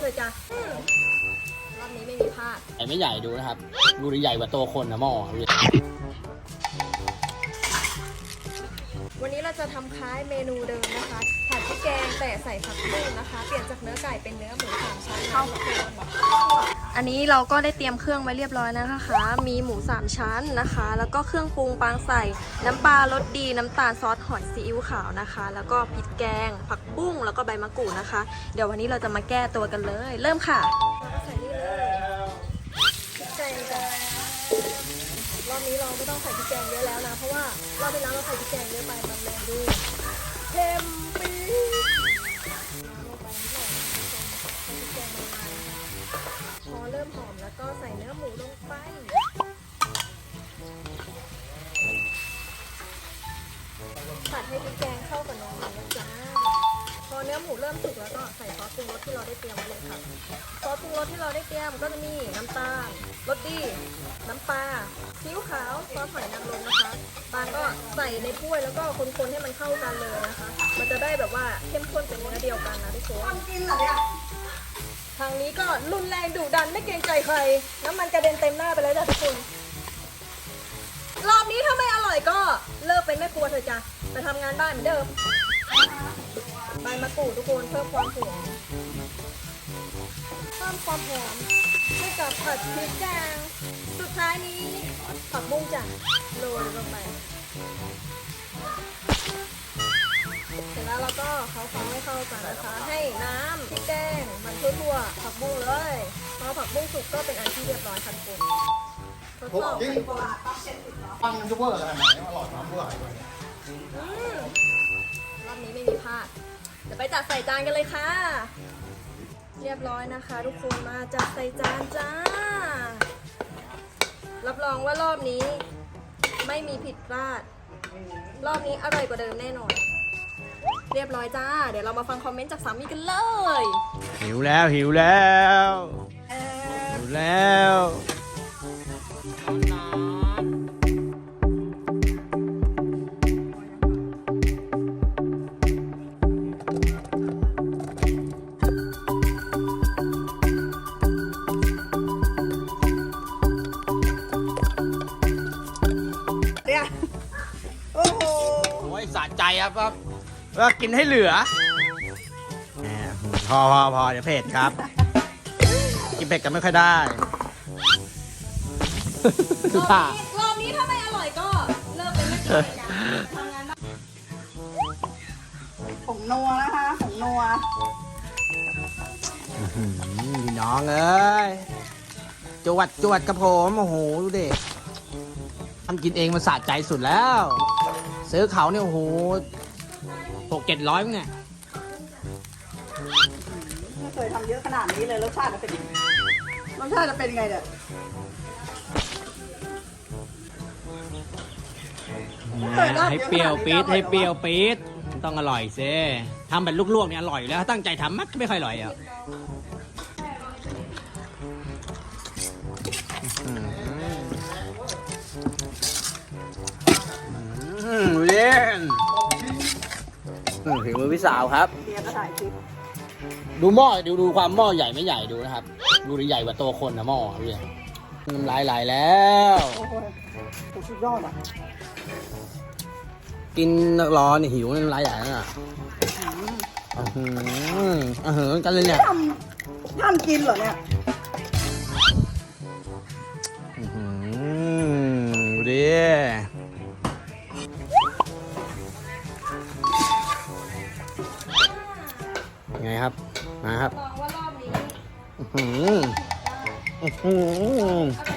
เธอะจ้ะอืมรอบนี้ไม่มีพลาดใหญ่ไม่ใหญ่ดูนะครับ ดูดิใหญ่กว่าตัวคนนะหม้อดูดิวันนี้เราจะทำคล้ายเมนูเดิมนะคะผัดพริกแกงแต่ใส่ผักบุ้งนะคะ เปลี่ยนจากเนื้อไก่เป็นเนื้อหมูสามชั้นข้าวโพด อันนี้เราก็ได้เตรียมเครื่องไว้เรียบร้อยนะคะ มีหมูสามชั้นนะคะ แล้วก็เครื่องปรุงปางใส่ น้ำปลารสดี น้ำตาลซอสหอยซีอิ๊วขาวนะคะ แล้วก็พริกแกง ผักบุ้ง แล้วก็ใบมะกรูดนะคะ เดี๋ยววันนี้เราจะมาแก้ตัวกันเลย เริ่มค่ะใส่นี่เลยพริกแกงจ้ะรอบนี้เราไม่ต้องใส่พริกแกงเยอะแล้วนะ เพราะว่ารอบที่แล้วเราใส่พริกแกงเยอะไปมันเลยดูเค็มปี๊ด ให้พริกแกงเข้ากับเนื้อหมูนะจ้าพอเนื้อหมูเริ่มสุกแล้วก็ใส่ซอสปรุงรสที่เราได้เตรียมไว้เลยค่ะซอสปรุงรสที่เราได้เตรียมก็จะมีน้ำตาลรสดีน้ำปลาซีอิ๊วขาวซอสหอยนางรมนะคะปางก็ใส่ในถ้วยแล้วก็คนๆให้มันเข้ากันเลยนะคะ มันจะได้แบบว่าเข้มข้นเป็นเนื้อเดียวกันนะทุกคนทางนี้ก็รุนแรงดุดันไม่เกรงใจใคร น้ำมันกระเด็นเต็มหน้าไปแล้วจ้ะทุกคน รอบนี้ถ้าไม่อร่อยก็เลิกเป็นแม่ครัวเถอะจ้ะ ไปทำงานบ้านเหมือนเดิมใบมะกรูดทุกคนเพิ่มความหอมเพิ่มความหอมให้กับผัดพริกแกงสุดท้ายนี้ผักบุ้งจ้ะโรยลงไปเสร็จแล้วเราก็เขาเคล้าให้เข้ากันนะคะ ให้น้ำพริกแกงมันทั่วๆผักบุ้งเลยพอผักบุ้งสุกก็เป็นอันที่เรียบร้อยค่ะทุกคนทดสอบจริงปังจะเวอร์ขนาดไหนอร่อยมากเวอร์อืมร รอบนี้ไม่มีพลาดเดี๋ยวไปจัดใส่จานกันเลยค่ะ เรียบร้อยนะคะ ทุกคนมาจัดใส่จานจ้า รับรองว่ารอบนี้ ไม่มีผิดพลาด รอบนี้อร่อยกว่าเดิมแน่นอน เรียบร้อยจ้า เดี๋ยวเรามาฟังคอมเมนต์จากสามีกันเลย หิวแล้วหิวแล้ว หิวแล้ว โอ้โหโอ้ยสะใจครับครับแล้วกินให้เหลือแหมพอพอพอเดี๋ยวเผ็ดครับ กินเผ็ดกันไม่ค่อยได้รอบนี้รอบนี้ถ้าไม่อร่อยก็เลิกเป็นไม่กินเลยจ้ะทำงานบ้านผงนัวนะคะผงนัวอืมพี่น้องเอ้ยจวดจวดกับผมโอ้โหดูดิทำกินเองมันสะใจสุดแล้ว ซื้อเขาเนี่ยโอ้โหหกเจ็ดร้อยมั้งเนี่ยไม่เคยทำเยอะขนาดนี้เลยรสชาติจะเป็นยังไงรสชาติจะเป็นยังไงเนี่ยให้เปรี้ยวปี๊ดให้เปรี้ยวปี๊ดมันต้องอร่อยเซทำแบบลวกๆเนี่ยอร่อยอยู่แล้วถ้าตั้งใจทำมักไม่ค่อยอร่อยอะ ถึงมือพี่สาวครับ เบียร์ก็ถ่ายคลิปดูหม้อดูดูความหม้อใหญ่ไม่ใหญ่ดูนะครับ ดูดิใหญ่กว่าตัวคนนะหม้อดูดิน้ำลายไหลแล้ว โอ้โหสุดยอดอะกินร้อนนี่หิวน้ำลายใหญ่แล้วน่ะอือหืออือหือกันเลยเนี่ยทำทำกินเหรอเนี่ยอื้อหือดูดิ ไงครับ มาครับบอกว่ารอบนี้อื้อหืออื้อหือ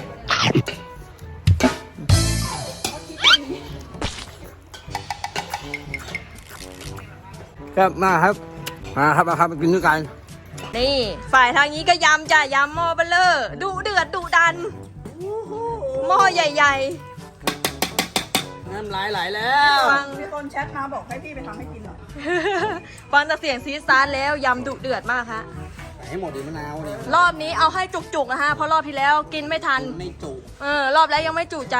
ครับมาครับ มาครับมาครับมากินด้วยกัน นี่ ฝ่ายทางนี้ก็ยำจ้ะยำหม้อเบลเลอร์ดุเดือดดุดันหม้อใหญ่น้ำลายไหลแล้วๆฟัง มีคนแชทมาบอกให้พี่ไปทำให้กินหน่อย ฟังจากเสียงซีดซาร์แล้วยำดุเดือดมากฮะใส่ให้หมดดีมะนาวเนี่ยรอบนี้เอาให้จุกๆนะฮะเพราะรอบที่แล้วกินไม่ทัน ไม่จุเออ รอบแล้วยังไม่จุใจ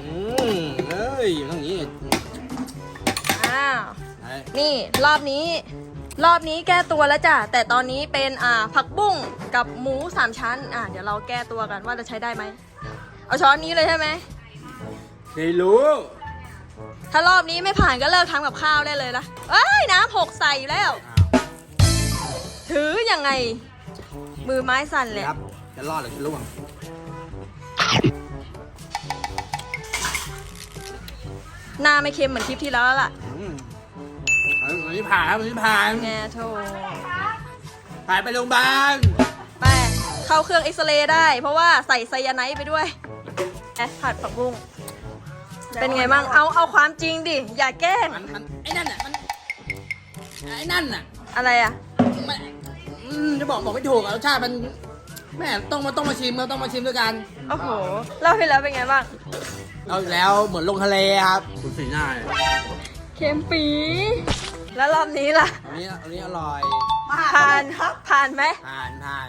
อืมเอ้ยต้องอย่างนี้อ้าว ไอ้นี่รอบนี้ รอบนี้แก้ตัวแล้วจ้ะ แต่ตอนนี้เป็นอ่าผักบุ้งกับหมูสามชั้น อะเดี๋ยวเราแก้ตัวกันว่าจะใช้ได้ไหม เอาช้อนนี้เลยใช่ไหมไม่รู้ ถ้ารอบนี้ไม่ผ่านก็เลิกทำกับข้าวได้เลยละเอ้ยน้ำหกใส่อยู่แล้ว ถือยังไง มือไม้สั่นเลยครับ จะรอดหรือจะล่วง หน้าไม่เค็มเหมือนคลิปที่แล้วแล้วล่ะอืมวันนี้ผ่านครับวันนี้ผ่านแงโถผ่านไปโรงพยาบาลไปเข้าเครื่องเอ็กซเรย์ได้ เพราะว่าใส่ไซยาไนด์ไปด้วยแอะผัดผักบุ้ง เป็นไงบ้าง เอา เอาความจริงดิ อย่าแกล้ง มันมันไอ้นั่นน่ะมันไอ้นั่นน่ะอะไรอะ มันอืมจะบอกบอกไม่ถูกอะรสชาติมันแม่ต้องมาต้องมาชิมเราต้องมาชิมด้วยกัน โอ้โห เล่าให้แล้วเป็นไงบ้าง เอาอีกแล้วเหมือนลงทะเลครับคุณสีหน้าเค็มปี แล้วรอบนี้ล่ะ อันนี้อันนี้อร่อย ผ่านผ่านไหม ผ่านผ่าน